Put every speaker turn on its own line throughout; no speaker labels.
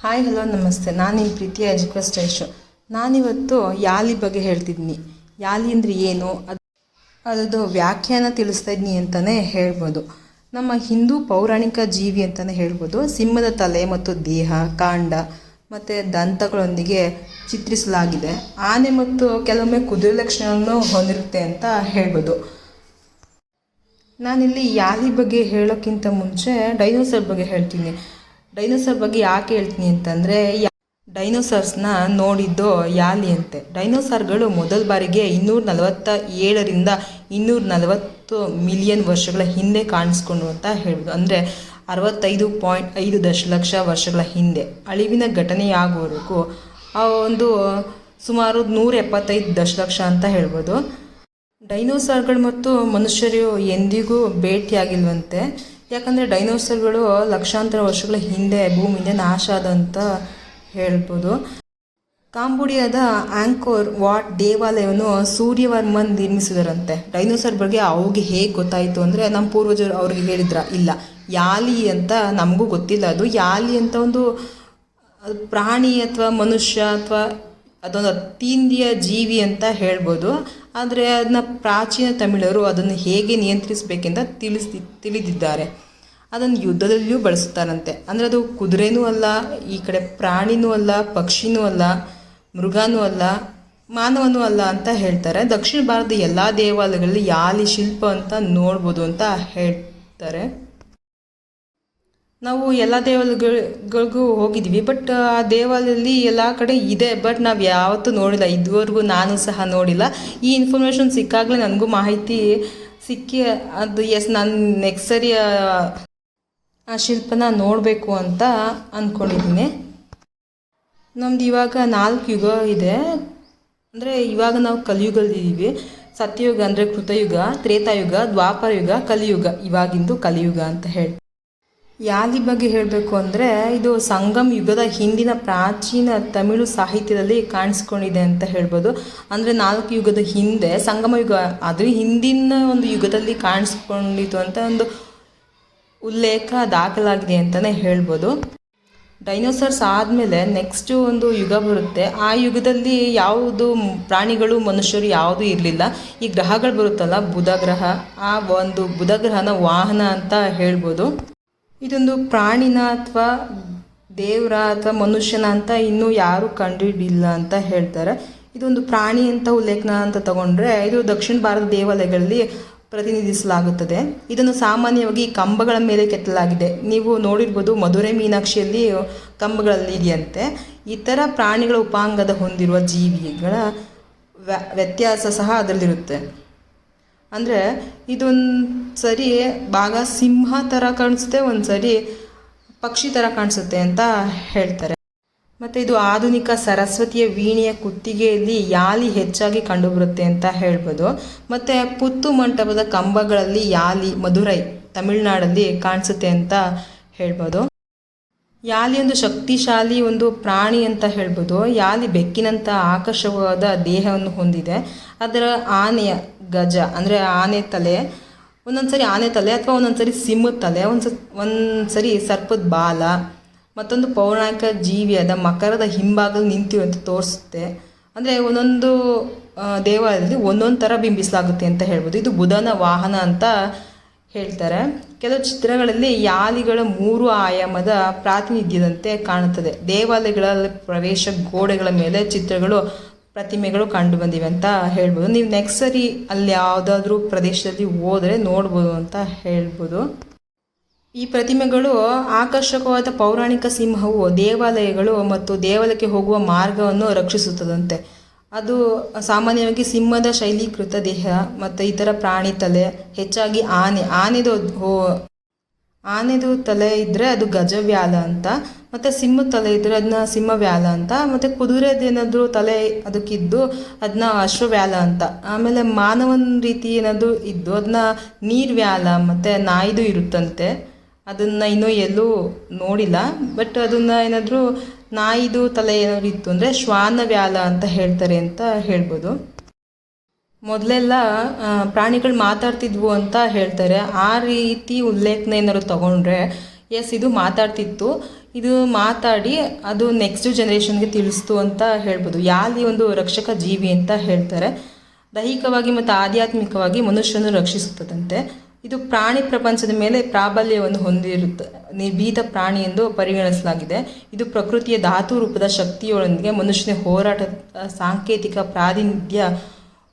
Hi hello ನಮಸ್ತೆ. ನಾನು ನಿಮ್ಮ ಪ್ರೀತಿಯ ಎಜುಕ್ವೆಸ್ಟ್ ಐಶು ನಾನಿವತ್ತು ಯಾಲಿ ಬಗ್ಗೆ ಹೇಳ್ತಿದ್ದೀನಿ ಯಾಲಿ ಅಂದರೆ ಏನು? ಅದು ಅದರದ್ದು ವ್ಯಾಖ್ಯಾನ ತಿಳಿಸ್ತಾ ಇದ್ದೀನಿ ಅಂತಲೇ ಹೇಳ್ಬೋದು. ನಮ್ಮ ಹಿಂದೂ ಪೌರಾಣಿಕ ಜೀವಿ ಅಂತಲೇ ಹೇಳ್ಬೋದು. ಸಿಂಹದ ತಲೆ ಮತ್ತು ದೇಹ, ಕಾಂಡ ಮತ್ತು ದಂತಗಳೊಂದಿಗೆ ಚಿತ್ರಿಸಲಾಗಿದೆ. ಆನೆ ಮತ್ತು ಕೆಲವೊಮ್ಮೆ ಕುದುರೆ ಲಕ್ಷಣವನ್ನು ಹೊಂದಿರುತ್ತೆ ಅಂತ ಹೇಳ್ಬೋದು. ನಾನಿಲ್ಲಿ ಯಾಲಿ ಬಗ್ಗೆ ಹೇಳೋಕ್ಕಿಂತ ಮುಂಚೆ ಡೈನೋಸರ್ ಬಗ್ಗೆ ಹೇಳ್ತೀನಿ. ಡೈನೋಸರ್ ಬಗ್ಗೆ ಯಾಕೆ ಹೇಳ್ತೀನಿ ಅಂತಂದರೆ ಡೈನೋಸರ್ಸ್ನ ನೋಡಿದ್ದು ಯಾಲಿ ಅಂತೆ. ಡೈನೋಸಾರ್ಗಳು ಮೊದಲ ಬಾರಿಗೆ ಇನ್ನೂರ ನಲವತ್ತ ಏಳರಿಂದ ಇನ್ನೂರ ನಲವತ್ತು ಮಿಲಿಯನ್ ವರ್ಷಗಳ ಹಿಂದೆ ಕಾಣಿಸ್ಕೊಂಡು ಅಂತ ಹೇಳ್ಬೋದು. ಅಂದರೆ ಅರವತ್ತೈದು ಪಾಯಿಂಟ್ ಐದು ದಶಲಕ್ಷ ವರ್ಷಗಳ ಹಿಂದೆ. ಅಳಿವಿನ ಘಟನೆಯಾಗುವವರೆಗೂ ಆ ಒಂದು ಸುಮಾರು ನೂರ ಎಪ್ಪತ್ತೈದು ದಶಲಕ್ಷ ಅಂತ ಹೇಳ್ಬೋದು. ಡೈನೋಸಾರ್ಗಳು ಮತ್ತು ಮನುಷ್ಯರು ಎಂದಿಗೂ ಭೇಟಿಯಾಗಿಲ್ವಂತೆ ಯಾಕಂದರೆ ಡೈನೋಸರ್ಗಳು ಲಕ್ಷಾಂತರ ವರ್ಷಗಳ ಹಿಂದೆ ಭೂಮಿಯಿಂದ ನಾಶ ಆದಂತ ಹೇಳ್ಬೋದು. ಕಾಂಬೋಡಿಯಾದ ಆಂಕೋರ್ ವಾಟ್ ದೇವಾಲಯವನ್ನು ಸೂರ್ಯವರ್ಮನ್ ನಿರ್ಮಿಸಿದರಂತೆ. ಡೈನೋಸರ್ ಬಗ್ಗೆ ಅವ್ರಿಗೆ ಹೇಗೆ ಗೊತ್ತಾಯಿತು ಅಂದರೆ ನಮ್ಮ ಪೂರ್ವಜರು ಅವ್ರಿಗೆ ಹೇಳಿದ್ರ, ಇಲ್ಲ, ಯಾಲಿ ಅಂತ ನಮಗೂ ಗೊತ್ತಿಲ್ಲ ಅದು. ಯಾಲಿ ಅಂತ ಒಂದು ಪ್ರಾಣಿ ಅಥವಾ ಮನುಷ್ಯ ಅಥವಾ ಅದೊಂದು ಅತೀಂದ್ರಿಯ ಜೀವಿ ಅಂತ ಹೇಳ್ಬೋದು. ಆದರೆ ಅದನ್ನ ಪ್ರಾಚೀನ ತಮಿಳರು ಅದನ್ನು ಹೇಗೆ ನಿಯಂತ್ರಿಸಬೇಕೆಂದು ತಿಳಿಸಿ ತಿಳಿದಿದ್ದಾರೆ. ಅದನ್ನು ಯುದ್ಧದಲ್ಲಿಯೂ ಬಳಸುತ್ತಾರಂತೆ. ಅಂದರೆ ಅದು ಕುದುರೆನೂ ಅಲ್ಲ, ಈ ಕಡೆ ಪ್ರಾಣಿನೂ ಅಲ್ಲ, ಪಕ್ಷಿನೂ ಅಲ್ಲ, ಮೃಗನೂ ಅಲ್ಲ, ಮಾನವನೂ ಅಲ್ಲ ಅಂತ ಹೇಳ್ತಾರೆ. ದಕ್ಷಿಣ ಭಾರತದ ಎಲ್ಲ ದೇವಾಲಯಗಳಲ್ಲಿ ಯಾಲಿ ಶಿಲ್ಪ ಅಂತ ನೋಡ್ಬೋದು ಅಂತ ಹೇಳ್ತಾರೆ. ನಾವು ಎಲ್ಲ ದೇವಾಲಯಗಳಿಗೂ ಹೋಗಿದ್ವಿ ಬಟ್ ಆ ದೇವಾಲಯದಲ್ಲಿ ಎಲ್ಲ ಕಡೆ ಇದೆ ಬಟ್ ನಾವು ಯಾವತ್ತೂ ನೋಡಿಲ್ಲ, ಇದುವರೆಗೂ ನಾನು ಸಹ ನೋಡಿಲ್ಲ. ಈ ಇನ್ಫಾರ್ಮೇಷನ್ ಸಿಕ್ಕಾಗಲೇ ನನಗೂ ಮಾಹಿತಿ ಸಿಕ್ಕಿ, ಅದು ಎಸ್, ನಾನು ನೆಕ್ಸ್ಟ್ ಸರಿ, ಆ- ಶಿಲ್ಪನ ನೋಡಬೇಕು ಅಂತ ಅಂದ್ಕೊಂಡಿದ್ದೀನಿ ನಮ್ದು ಇವಾಗ ನಾಲ್ಕು ಯುಗ ಇದೆ, ಅಂದರೆ ಇವಾಗ ನಾವು ಕಲಿಯುಗದಲ್ಲಿದ್ದೀವಿ. ಸತ್ಯಯುಗ ಅಂದರೆ ಕೃತಯುಗ, ತ್ರೇತಾಯುಗ, ದ್ವಾಪರಯುಗ, ಕಲಿಯುಗ, ಇವಾಗಿಂದು ಕಲಿಯುಗ ಅಂತ ಹೇಳಿ ಯಾಲಿ ಬಗ್ಗೆ ಹೇಳಬೇಕು ಅಂದರೆ ಇದು ಸಂಗಮ್ ಯುಗದ ಹಿಂದಿನ ಪ್ರಾಚೀನ ತಮಿಳು ಸಾಹಿತ್ಯದಲ್ಲಿ ಕಾಣಿಸ್ಕೊಂಡಿದೆ ಅಂತ ಹೇಳ್ಬೋದು. ಅಂದರೆ ನಾಲ್ಕು ಯುಗದ ಹಿಂದೆ, ಸಂಗಮ ಯುಗ ಅದು ಹಿಂದಿನ ಒಂದು ಯುಗದಲ್ಲಿ ಕಾಣಿಸ್ಕೊಂಡಿತು ಅಂತ ಒಂದು ಉಲ್ಲೇಖ ದಾಖಲಾಗಿದೆ ಅಂತಲೇ ಹೇಳ್ಬೋದು. ಡೈನೋಸರ್ಸ್ ಆದಮೇಲೆ ನೆಕ್ಸ್ಟು ಒಂದು ಯುಗ ಬರುತ್ತೆ. ಆ ಯುಗದಲ್ಲಿ ಯಾವುದು ಪ್ರಾಣಿಗಳು, ಮನುಷ್ಯರು ಯಾವುದೂ ಇರಲಿಲ್ಲ. ಈ ಗ್ರಹಗಳು ಬರುತ್ತಲ್ಲ, ಬುಧ ಗ್ರಹ, ಆ ಒಂದು ಬುಧ ಗ್ರಹನ ವಾಹನ ಅಂತ ಹೇಳ್ಬೋದು. ಇದೊಂದು ಪ್ರಾಣಿನ ಅಥವಾ ದೇವ್ರ ಅಥವಾ ಮನುಷ್ಯನ ಅಂತ ಇನ್ನೂ ಯಾರೂ ಕಂಡುಹಿಡಿಲ್ಲ ಅಂತ ಹೇಳ್ತಾರೆ. ಇದೊಂದು ಪ್ರಾಣಿ ಅಂತ ಉಲ್ಲೇಖನ ಅಂತ ತಗೊಂಡ್ರೆ ಇದು ದಕ್ಷಿಣ ಭಾರತ ದೇವಾಲಯಗಳಲ್ಲಿ ಪ್ರತಿನಿಧಿಸಲಾಗುತ್ತದೆ. ಇದನ್ನು ಸಾಮಾನ್ಯವಾಗಿ ಕಂಬಗಳ ಮೇಲೆ ಕೆತ್ತಲಾಗಿದೆ. ನೀವು ನೋಡಿರ್ಬೋದು ಮಧುರೆ ಮೀನಾಕ್ಷಿಯಲ್ಲಿ ಕಂಬಗಳಲ್ಲಿ ಇದೆಯಂತೆ. ಇತರ ಪ್ರಾಣಿಗಳ ಉಪಾಂಗದ ಹೊಂದಿರುವ ಜೀವಿಗಳ ವ್ಯ, ವ್ಯತ್ಯಾಸ ಸಹ ಅದರಲ್ಲಿರುತ್ತೆ. ಅಂದರೆ ಇದೊಂದು ಸರಿ ಭಾಗ ಸಿಂಹ ಥರ ಕಾಣಿಸುತ್ತೆ, ಒಂದು ಸರಿ ಪಕ್ಷಿ ಥರ ಕಾಣಿಸುತ್ತೆ ಅಂತ ಹೇಳ್ತಾರೆ. ಮತ್ತು ಇದು ಆಧುನಿಕ ಸರಸ್ವತಿಯ ವೀಣೆಯ ಕುತ್ತಿಗೆಯಲ್ಲಿ ಯಾಲಿ ಹೆಚ್ಚಾಗಿ ಕಂಡುಬರುತ್ತೆ ಅಂತ ಹೇಳ್ಬೋದು. ಮತ್ತು ಪುತ್ತು ಮಂಟಪದ ಕಂಬಗಳಲ್ಲಿ ಯಾಲಿ, ಮಧುರೈ ತಮಿಳುನಾಡಲ್ಲಿ ಕಾಣಿಸುತ್ತೆ ಅಂತ ಹೇಳ್ಬೋದು. ಯಾಲಿ ಒಂದು ಶಕ್ತಿಶಾಲಿ ಒಂದು ಪ್ರಾಣಿ ಅಂತ ಹೇಳ್ಬೋದು. ಯಾಲಿ ಬೆಕ್ಕಿನಂಥ ಆಕರ್ಷಕವಾದ ದೇಹವನ್ನು ಹೊಂದಿದೆ. ಅದರ ಆನೆಯ ಗಜ. ಅಂದರೆ ಆನೆ ತಲೆ ಒಂದೊಂದು ಸರಿ ಆನೆ ತಲೆ ಅಥವಾ ಒಂದೊಂದು ಸರಿ ಸಿಂಹದ ತಲೆ ಒಂದು ಸರ್ಪದ ಬಾಲ, ಮತ್ತೊಂದು ಪೌರಾಣಿಕ ಜೀವಿಯಾದ ಮಕರದ ಹಿಂಭಾಗದಲ್ಲಿ ನಿಂತಿರುವಂತೆ ತೋರಿಸುತ್ತೆ. ಅಂದರೆ ಒಂದೊಂದು ದೇವಾಲಯದಲ್ಲಿ ಒಂದೊಂದು ಥರ ಬಿಂಬಿಸಲಾಗುತ್ತೆ ಅಂತ ಹೇಳ್ಬೋದು. ಇದು ಬುಧನ ವಾಹನ ಅಂತ ಹೇಳ್ತಾರೆ. ಕೆಲವು ಚಿತ್ರಗಳಲ್ಲಿ ಯಾಲಿಗಳ ಮೂರು ಆಯಾಮದ ಪ್ರಾತಿನಿಧ್ಯದಂತೆ ಕಾಣುತ್ತದೆ. ದೇವಾಲಯಗಳ ಪ್ರವೇಶ ಗೋಡೆಗಳ ಮೇಲೆ ಚಿತ್ರಗಳು ಪ್ರತಿಮೆಗಳು ಕಂಡು ಬಂದಿವೆ ಅಂತ ಹೇಳ್ಬೋದು. ನೀವು ನೆಕ್ಸ್ಟ್ ಸರಿ ಅಲ್ಲಿ ಯಾವುದಾದ್ರೂ ಪ್ರದೇಶದಲ್ಲಿ ಹೋದರೆ ನೋಡ್ಬೋದು ಅಂತ ಹೇಳ್ಬೋದು. ಈ ಪ್ರತಿಮೆಗಳು ಆಕರ್ಷಕವಾದ ಪೌರಾಣಿಕ ಸಿಂಹವು ದೇವಾಲಯಗಳು ಮತ್ತು ದೇವಾಲಯಕ್ಕೆ ಹೋಗುವ ಮಾರ್ಗವನ್ನು ರಕ್ಷಿಸುತ್ತದಂತೆ. ಅದು ಸಾಮಾನ್ಯವಾಗಿ ಸಿಂಹದ ಶೈಲೀಕೃತ ದೇಹ ಮತ್ತು ಇತರ ಪ್ರಾಣಿ ತಲೆ, ಹೆಚ್ಚಾಗಿ ಆನೆ. ಆನೆದು ಹೋ, ಆನೆದು ತಲೆ ಇದ್ದರೆ ಅದು ಗಜವ್ಯಾಲ ಅಂತ. ಮತ್ತು ಸಿಂಹದ ತಲೆ ಇದ್ದರೆ ಅದನ್ನ ಸಿಂಹವ್ಯಾಲ ಅಂತ, ಮತ್ತು ಕುದುರೆದೇನಾದರೂ ತಲೆ ಅದಕ್ಕಿದ್ದು ಅದನ್ನ ಅಶ್ವವ್ಯಾಲ ಅಂತ. ಆಮೇಲೆ ಮಾನವನ ರೀತಿ ಏನಾದರೂ ಇದ್ದು ಅದನ್ನ ನೀರ್ವ್ಯಾಲ ಮತ್ತು ನಾಯಿದು ಇರುತ್ತಂತೆ. ಅದನ್ನು ಇನ್ನೂ ಎಲ್ಲೂ ನೋಡಿಲ್ಲ. ಬಟ್ ಅದನ್ನು ಏನಾದರೂ ನಾಯಿದು ತಲೆ ಏನಾದ್ರು ಇತ್ತು ಅಂದರೆ ಶ್ವಾನವ್ಯಾಲ ಅಂತ ಹೇಳ್ತಾರೆ ಅಂತ ಹೇಳ್ಬೋದು. ಮೊದಲೆಲ್ಲ ಪ್ರಾಣಿಗಳು ಮಾತಾಡ್ತಿದ್ವು ಅಂತ ಹೇಳ್ತಾರೆ. ಆ ರೀತಿ ಉಲ್ಲೇಖನ ಏನಾದ್ರು ತಗೊಂಡ್ರೆ ಎಸ್ ಇದು ಮಾತಾಡ್ತಿತ್ತು. ಇದು ಮಾತಾಡಿ ಅದು ನೆಕ್ಸ್ಟ್ ಜನ್ರೇಷನ್ಗೆ ತಿಳಿಸ್ತು ಅಂತ ಹೇಳ್ಬೋದು. ಯಾಲಿ ಒಂದು ರಕ್ಷಕ ಜೀವಿ ಅಂತ ಹೇಳ್ತಾರೆ. ದೈಹಿಕವಾಗಿ ಮತ್ತು ಆಧ್ಯಾತ್ಮಿಕವಾಗಿ ಮನುಷ್ಯನು ರಕ್ಷಿಸುತ್ತದಂತೆ. ಇದು ಪ್ರಾಣಿ ಪ್ರಪಂಚದ ಮೇಲೆ ಪ್ರಾಬಲ್ಯವನ್ನು ಹೊಂದಿರುತ್ತೆ. ನಿರ್ಭೀತ ಪ್ರಾಣಿ ಎಂದು ಪರಿಗಣಿಸಲಾಗಿದೆ. ಇದು ಪ್ರಕೃತಿಯ ಧಾತು ರೂಪದ ಶಕ್ತಿಯೊಂದಿಗೆ ಮನುಷ್ಯನ ಹೋರಾಟ ಸಾಂಕೇತಿಕ ಪ್ರಾತಿನಿಧ್ಯ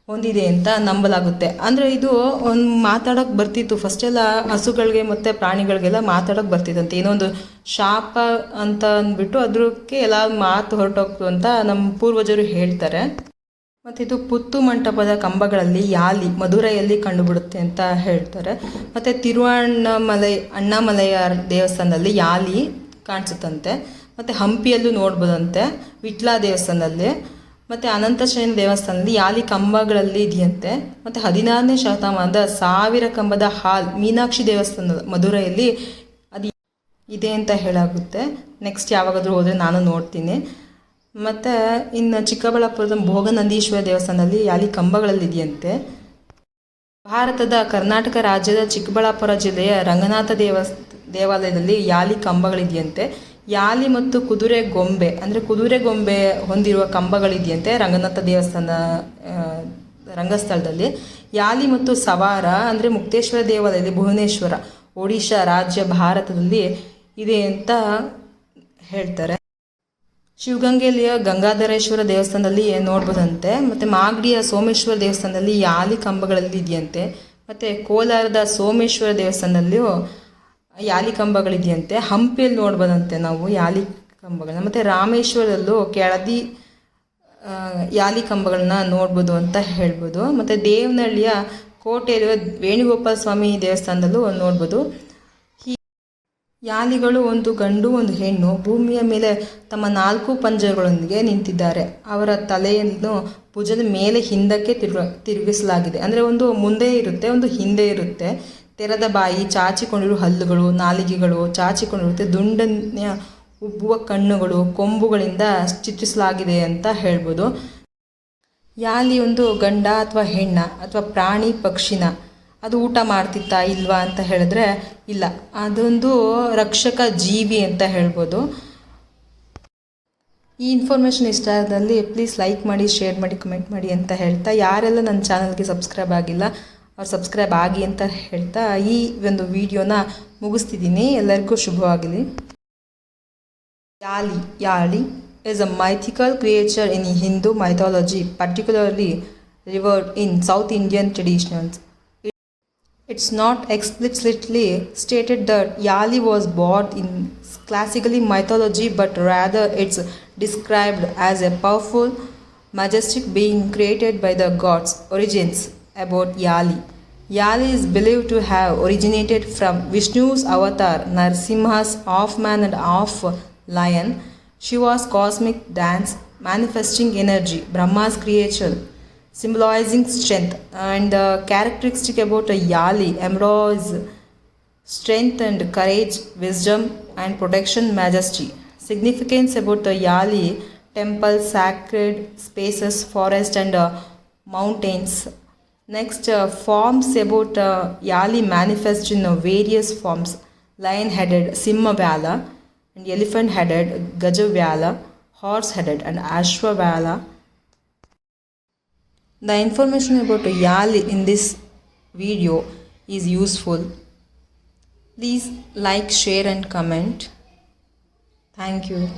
ಹೊಂದಿದೆ ಅಂತ ನಂಬಲಾಗುತ್ತೆ. ಅಂದರೆ ಇದು ಒಂದು ಮಾತಾಡೋಕೆ ಬರ್ತಿತ್ತು. ಫಸ್ಟೆಲ್ಲ ಹಸುಗಳಿಗೆ ಮತ್ತು ಪ್ರಾಣಿಗಳಿಗೆಲ್ಲ ಮಾತಾಡೋಕೆ ಬರ್ತಿತ್ತಂತೆ. ಇನ್ನೊಂದು ಶಾಪ ಅಂತ ಅಂದ್ಬಿಟ್ಟು ಅದಕ್ಕೆ ಎಲ್ಲ ಮಾತು ಹೊರಟೋಗ್ತು ಅಂತ ನಮ್ಮ ಪೂರ್ವಜರು ಹೇಳ್ತಾರೆ. ಮತ್ತು ಇದು ಪುತ್ತು ಮಂಟಪದ ಕಂಬಗಳಲ್ಲಿ ಯಾಲಿ, ಮಧುರೈಯಲ್ಲಿ ಕಂಡುಬಿಡುತ್ತೆ ಅಂತ ಹೇಳ್ತಾರೆ. ಮತ್ತು ತಿರುವಣ್ಣಮಲೈ, ಅಣ್ಣಾಮಲೈಯಾರ್ ದೇವಸ್ಥಾನದಲ್ಲಿ ಯಾಲಿ ಕಾಣಿಸುತ್ತಂತೆ. ಮತ್ತು ಹಂಪಿಯಲ್ಲೂ ನೋಡ್ಬೋದಂತೆ. ವಿಟ್ಲ ದೇವಸ್ಥಾನದಲ್ಲಿ ಮತ್ತು ಅನಂತಶಯನ ದೇವಸ್ಥಾನದಲ್ಲಿ ಯಾಲಿ ಕಂಬಗಳಲ್ಲಿ ಇದೆಯಂತೆ. ಮತ್ತು ಹದಿನಾರನೇ ಶತಮಾನದ ಸಾವಿರ ಕಂಬದ ಹಾಲ್ ಮೀನಾಕ್ಷಿ ದೇವಸ್ಥಾನದ ಮಧುರೈಯಲ್ಲಿ ಅದು ಇದೆ ಅಂತ ಹೇಳಾಗುತ್ತೆ. ನೆಕ್ಸ್ಟ್ ಯಾವಾಗಾದರೂ ಹೋದರೆ ನಾನು ನೋಡ್ತೀನಿ. ಮತ್ತು ಇನ್ನು ಚಿಕ್ಕಬಳ್ಳಾಪುರದ ಭೋಗನಂದೀಶ್ವರ ದೇವಸ್ಥಾನದಲ್ಲಿ ಯಾಲಿ ಕಂಬಗಳಲ್ಲಿ ಇದೆಯಂತೆ. ಭಾರತದ ಕರ್ನಾಟಕ ರಾಜ್ಯದ ಚಿಕ್ಕಬಳ್ಳಾಪುರ ಜಿಲ್ಲೆಯ ರಂಗನಾಥ ದೇವಸ್ ದೇವಾಲಯದಲ್ಲಿ ಯಾಲಿ ಕಂಬಗಳಿದೆಯಂತೆ. ಯಾಲಿ ಮತ್ತು ಕುದುರೆ ಗೊಂಬೆ, ಅಂದರೆ ಕುದುರೆ ಗೊಂಬೆ ಹೊಂದಿರುವ ಕಂಬಗಳಿದೆಯಂತೆ ರಂಗನಾಥ ದೇವಸ್ಥಾನ ರಂಗಸ್ಥಳದಲ್ಲಿ. ಯಾಲಿ ಮತ್ತು ಸವಾರ, ಅಂದರೆ ಮುಕ್ತೇಶ್ವರ ದೇವಾಲಯದಲ್ಲಿ ಭುವನೇಶ್ವರ, ಒಡಿಶಾ ರಾಜ್ಯ ಭಾರತದಲ್ಲಿ ಇದೆ ಅಂತ ಹೇಳ್ತಾರೆ. ಶಿವಗಂಗೆಯಲ್ಲಿಯ ಗಂಗಾಧರೇಶ್ವರ ದೇವಸ್ಥಾನದಲ್ಲಿ ನೋಡ್ಬೋದಂತೆ, ಮತ್ತು ಮಾಗಡಿಯ ಸೋಮೇಶ್ವರ ದೇವಸ್ಥಾನದಲ್ಲಿ ಯಾಲಿ ಕಂಬಗಳಲ್ಲಿ ಇದೆಯಂತೆ, ಮತ್ತು ಕೋಲಾರದ ಸೋಮೇಶ್ವರ ದೇವಸ್ಥಾನದಲ್ಲಿಯೂ ಯಾಲಿ ಕಂಬಗಳಿದೆಯಂತೆ ಹಂಪಿಯಲ್ಲಿ ನೋಡ್ಬೋದಂತೆ ನಾವು ಯಾಲಿ ಕಂಬಗಳನ್ನ ಮತ್ತು ರಾಮೇಶ್ವರದಲ್ಲೂ ಕೆಳದಿ ಯಾಲಿ ಕಂಬಗಳನ್ನ ನೋಡ್ಬೋದು ಅಂತ ಹೇಳ್ಬೋದು. ಮತ್ತು ದೇವನಹಳ್ಳಿಯ ಕೋಟೆಯಲ್ಲಿ ವೇಣುಗೋಪಾಲ ಸ್ವಾಮಿ ದೇವಸ್ಥಾನದಲ್ಲೂ ನೋಡ್ಬೋದು. ಯಾಲಿಗಳು ಒಂದು ಗಂಡು, ಒಂದು ಹೆಣ್ಣು, ಭೂಮಿಯ ಮೇಲೆ ತಮ್ಮ ನಾಲ್ಕು ಪಂಜರಗಳೊಂದಿಗೆ ನಿಂತಿದ್ದಾರೆ. ಅವರ ತಲೆಯನ್ನು ಭುಜದ ಮೇಲೆ ಹಿಂದಕ್ಕೆ ತಿರುಗ, ತಿರುಗಿಸಲಾಗಿದೆ. ಅಂದರೆ ಒಂದು ಮುಂದೆ ಇರುತ್ತೆ, ಒಂದು ಹಿಂದೆ ಇರುತ್ತೆ. ತೆರೆದ ಬಾಯಿ ಚಾಚಿಕೊಂಡಿರುವ ಹಲ್ಲುಗಳು, ನಾಲಿಗೆಗಳು ಚಾಚಿಕೊಂಡಿರುತ್ತೆ. ದುಂಡನ್ಯ ಉಬ್ಬುವ ಕಣ್ಣುಗಳು ಕೊಂಬುಗಳಿಂದ ಚಿತ್ರಿಸಲಾಗಿದೆ ಅಂತ ಹೇಳ್ಬೋದು. ಯಾಲಿ ಒಂದು ಗಂಡ ಅಥವಾ ಹೆಣ್ಣ ಅಥವಾ ಪ್ರಾಣಿ ಪಕ್ಷಿನ, ಅದು ಊಟ ಮಾಡ್ತಿತ್ತಾ ಇಲ್ವಾ ಅಂತ ಹೇಳಿದ್ರೆ ಇಲ್ಲ. ಅದೊಂದು ರಕ್ಷಕ ಜೀವಿ ಅಂತ ಹೇಳ್ಬೋದು. ಈ ಇನ್ಫಾರ್ಮೇಷನ್ ಇಷ್ಟ ಆದಲ್ಲಿ ಪ್ಲೀಸ್ ಲೈಕ್ ಮಾಡಿ ಶೇರ್ ಮಾಡಿ ಕಮೆಂಟ್ ಮಾಡಿ ಅಂತ ಹೇಳ್ತಾ, ಯಾರೆಲ್ಲ ನನ್ನ ಚಾನಲ್ಗೆ ಸಬ್ಸ್ಕ್ರೈಬ್ ಆಗಿಲ್ಲ ಅವ್ರು ಸಬ್ಸ್ಕ್ರೈಬ್ ಆಗಿ ಅಂತ ಹೇಳ್ತಾ ಈ ಒಂದು ವಿಡಿಯೋನ ಮುಗಿಸ್ತಿದ್ದೀನಿ. ಎಲ್ಲರಿಗೂ ಶುಭವಾಗಲಿ. Yali Yali is a mythical creature in Hindu mythology particularly revered in south Indian traditionals it's not explicitly stated that Yali was barred in classically mythology but rather it's described as a powerful majestic being created by the gods origins about Yali. Yali is believed to have originated from Vishnu's avatar Narsimha's half man and half lion. She was cosmic dance, manifesting energy, Brahma's creation, symbolizing strength. And the characteristic about a Yali embroides strength and courage, wisdom and protection, majesty. Significance about the Yali temple, sacred spaces, forest and uh, mountains. Next, uh, forms about uh, Yali manifest in uh, various forms lion headed Simhavala, and elephant headed Gajavyala, horse headed and Ashwavala. The information about Yali in this video is useful. Please like, share, and comment. Thank you.